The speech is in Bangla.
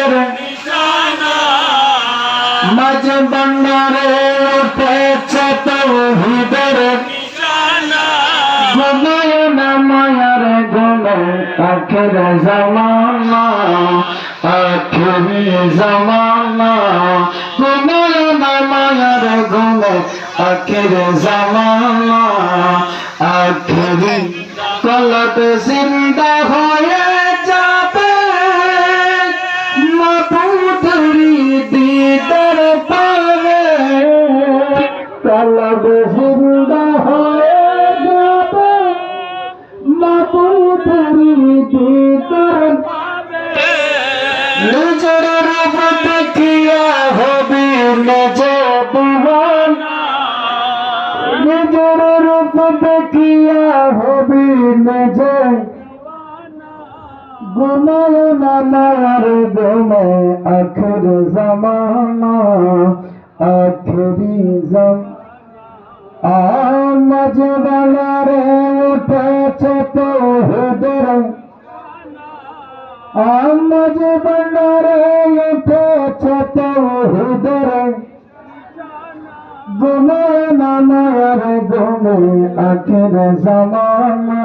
তৌহিদের মাঝ বন্ডারে উঠেছে তৌহিদের। ঘুমায় না মায়ার ঘুমে আখের জামানা, আখেরি জামানা। ঘুমায় না মায়ার ঘুমে আখের জামানা, আখেরি কলব জিন্দা কলব জিন্দা হয়ে যাবে মাপুরি দিদার নিজের রূপ দেখিয়া হবি নিজে দিবান নিজের রূপ দেখিয়া হবি জামানা আখেরি জম আজ বেলারে উঠেছে তো হুদর আজ বেলারে উঠেছে তো হুদর গুনায় নামার গুনে আখের জামানা